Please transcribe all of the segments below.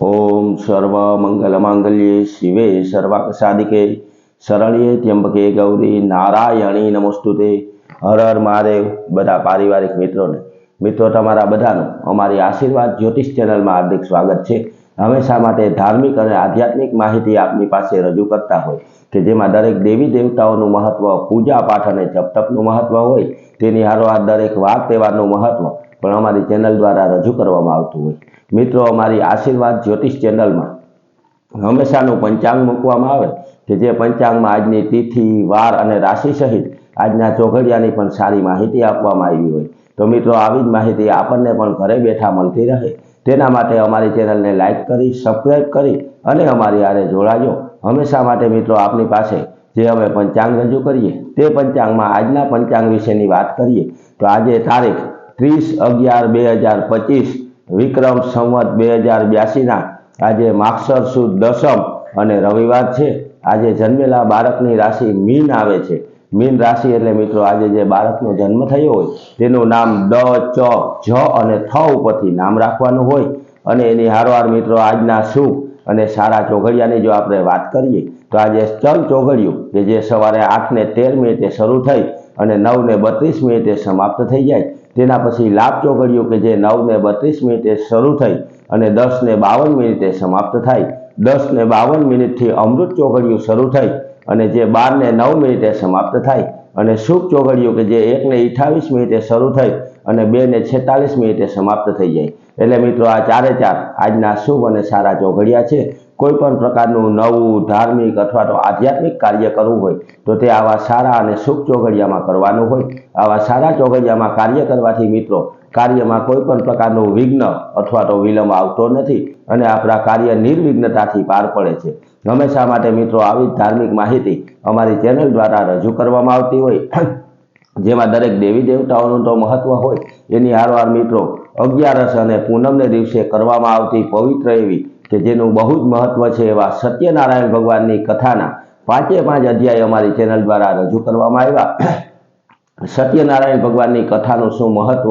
ઓમ સર્વ મંગલ માંગલ્યે શિવે સર્વાક સાધિકે શરણ્યે ત્યંબકે ગૌરી નારાયણી નમોસ્તુતે હર હર મહાદેવ બધા પારિવારિક મિત્રોને। મિત્રો, તમારા બધાનું અમારી આશીર્વાદ જ્યોતિષ ચેનલમાં હાર્દિક સ્વાગત છે। હંમેશા માટે ધાર્મિક અને આધ્યાત્મિક માહિતી આપની પાસે રજૂ કરતા હોય કે જેમાં દરેક દેવી દેવતાઓનું મહત્વ, પૂજા પાઠ અને જપતપનું મહત્વ હોય તેની હારોહાર દરેક વાર તહેવારનું મહત્વ પણ અમારી ચેનલ દ્વારા રજૂ કરવામાં આવતું હોય. મિત્રો, અમારી આશીર્વાદ જ્યોતિષ ચેનલમાં હંમેશાનું પંચાંગ મૂકવામાં આવે કે જે પંચાંગમાં આજની તિથિ, વાર અને રાશિ સહિત આજના ચોઘડિયાની પણ સારી માહિતી આપવામાં આવી હોય. તો મિત્રો, આવી જ માહિતી આપણને પણ ઘરે બેઠા મળતી રહે. તેના માટે અમારી ચેનલને લાઇક કરી સબસ્ક્રાઈબ કરી અને અમારી આરે જોડાજો. હંમેશા માટે મિત્રો, આપની પાસે જે અમે પંચાંગ રજૂ કરીએ, તે પંચાંગમાં આજના પંચાંગ વિશેની વાત કરીએ. તો આજે તારીખ ત્રીસ અગિયાર બે હજાર પચીસ, વિક્રમ સંવત બે હજાર બ્યાસીના. આજે માક્ષર સુદ દસમ અને રવિવાર છે. આજે જન્મેલા બાળકની રાશિ મીન આવે છે. મીન રાશિ એટલે મિત્રો આજે જે બાળકનો જન્મ થયો હોય, તેનું નામ ડ ચ, જ અને થ ઉપરથી નામ રાખવાનું હોય. અને એની હારવાર મિત્રો આજના શુભ અને સારા ચોઘડિયાની જો આપણે વાત કરીએ, તો આજે ચલ ચોઘડિયું કે જે સવારે આઠ ને તેર મિનિટે શરૂ થઈ અને નવને બત્રીસ મિનિટે સમાપ્ત થઈ જાય. તેના પછી લાભ ચોઘડિયું કે જે નવને બત્રીસ મિનિટે શરૂ થઈ અને દસને બાવન મિનિટે સમાપ્ત થાય. દસને બાવન મિનિટથી અમૃત ચોઘડિયું શરૂ થઈ અને જે બારને નવ મિનિટે સમાપ્ત થાય. અને શુભ ચોઘડિયું કે જે એકને અઠાવીસ મિનિટે શરૂ થઈ અને બેને છેતાલીસ મિનિટે સમાપ્ત થઈ જાય. એટલે મિત્રો આ ચારે ચાર આજના શુભ અને સારા ચોઘડિયા છે. કોઈ પણ પ્રકારનું નવું ધાર્મિક અથવા તો આધ્યાત્મિક કાર્ય કરવું હોય, તો તે આવા સારા અને સુખ ચોઘડિયામાં કરવાનું હોય. આવા સારા ચોઘડિયામાં કાર્ય કરવાથી મિત્રો, કાર્યમાં કોઈ પણ પ્રકારનું વિઘ્ન અથવા તો વિલંબ આવતો નથી અને આપણા કાર્ય નિર્વિઘ્નતાથી પાર પડે છે. હંમેશા માટે મિત્રો આવી ધાર્મિક માહિતી અમારી ચેનલ દ્વારા રજૂ કરવામાં આવતી હોય. જેમાં દરેક દેવી દેવતાઓનું તો મહત્વ હોય. એની હારવાર મિત્રો અગિયારસ અને પૂનમને દિવસે કરવામાં આવતી પવિત્ર એવી કે જેનું બહુ જ મહત્વ છે એવા સત્યનારાયણ ભગવાનની કથાના પાંચે પાંચ અધ્યાય અમારી ચેનલ દ્વારા રજૂ કરવામાં આવ્યા. સત્યનારાયણ ભગવાનની કથાનું શું મહત્વ,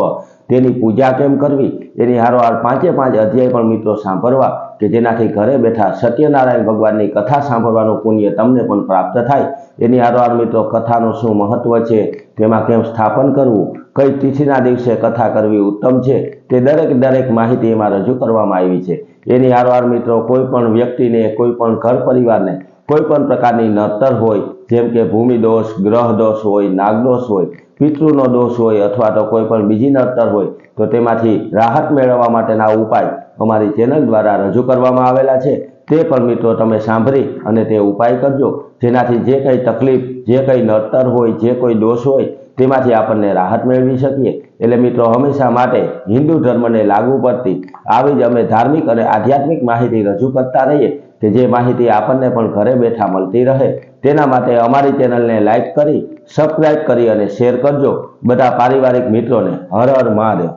તેની પૂજા કેમ કરવી, એની હારોહાર પાંચે પાંચ અધ્યાય પણ મિત્રો સાંભળવા કે જેનાથી ઘરે બેઠા સત્યનારાયણ ભગવાનની કથા સાંભળવાનું પુણ્ય તમને પણ પ્રાપ્ત થાય. એની હારોહાર મિત્રો કથાનું શું મહત્વ છે, તેમાં કેમ સ્થાપન કરવું, કઈ તિથિના દિવસે કથા કરવી ઉત્તમ છે, તે દરેક દરેક માહિતી એમાં રજૂ કરવામાં આવી છે. એની હારવાર મિત્રો કોઈ પણ વ્યક્તિને, કોઈ પણ ઘર પરિવારને, કોઈ પણ પ્રકારની નતર હોય, જેમ કે ભૂમિ દોષ, ગ્રહ દોષ હોય નાગદોષ હોય, પિતૃનો દોષ હોય અથવા તો કોઈ પણ બીજી નડતર હોય, તો તેમાંથી રાહત મેળવવા માટેના ઉપાય અમારી ચેનલ દ્વારા રજૂ કરવામાં આવેલા છે. તે પણ મિત્રો તમે સાંભળી અને તે ઉપાય કરજો. જેનાથી જે કંઈ તકલીફ, જે કંઈ નડતર હોય, જે કોઈ દોષ હોય તેમાંથી આપણને રાહત મેળવી શકીએ. એટલે મિત્રો, હંમેશા માટે હિન્દુ ધર્મને લાગુ પડતી આવી જ અમે ધાર્મિક અને આધ્યાત્મિક માહિતી રજૂ કરતા રહીએ કે જે માહિતી આપણને પણ ઘરે બેઠા મળતી રહે. તેના માટે અમારી ચેનલને લાઇક કરી, સબસ્ક્રાઇબ કરી અને શેર કરજો. બધા પારિવારિક મિત્રોને હર હર મહાદેવ.